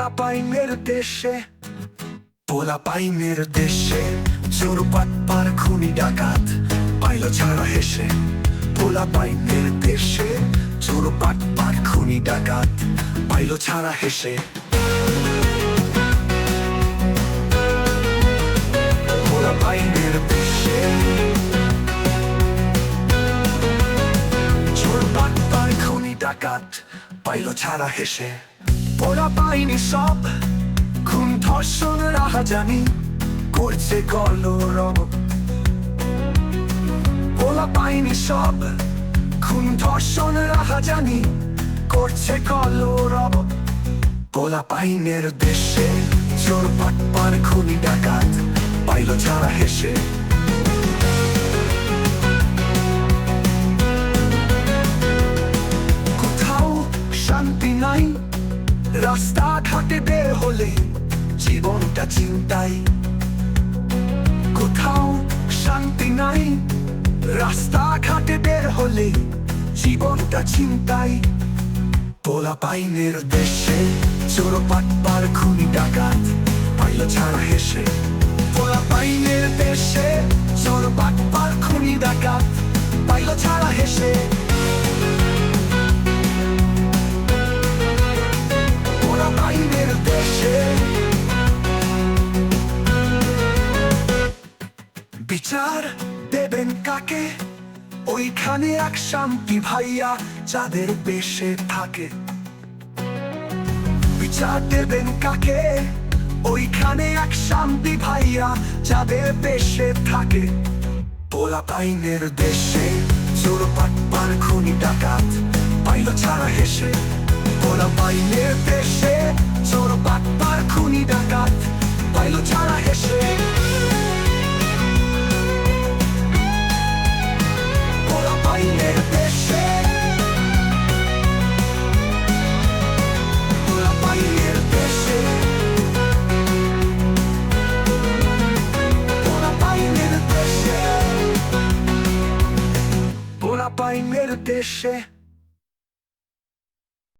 পোলা পাইনের দেশে পোলা পাইনের দেশে চোরপাট পার খুনি ডাকাত পাইল ছাড়া হেসে পোলা পাইনের দেশে চোরপাট পার খুনি ডাকাত পাইল ছাড়া হেসে পোলা পাইনের দেশে চোরপাট পার খুনি ডাকাত পাইল ছাড়া হেসে পোলা পাইনি সব। খুন ধর্ষণ রাহাজানি করছে কলরব পোলা পাইনি সব। খুন ধর্ষণ রাহাজানি করছে কলরব পোলা পাইনের দেশে চোর পাটপার খুনি ডাকাত, পাইল ছাড়া হেসে। রাস্তা ঘাটে বের হলে জীবনটা চিন্তাই কোথাও শান্তি নাই। রাস্তা ঘাটে বের হলে জীবনটা চিন্তাই পোলা পাইনের দেশে চোর পাটপার খুনি ডাকাত, পাইল ছাড়া হেসে। পোলা পাইনের দেশে চোর পাটপার খুনি ডাকাত, পাইল ছাড়া হেসে। বিচার দেবেন কাকে? ওইখানে এক শান্তি ভাইয়া যাদের বেশে থাকে। বিচার দেবেন কাকে? ওইখানে এক শান্তি ভাইয়া যাদের বেশে থাকে। পোলা পাইনের দেশে চোর পাটপার খুনি ডাকাত, পাইল ছাড়া হেসে। পাইনের দেশে পোলা পাইনের দেশে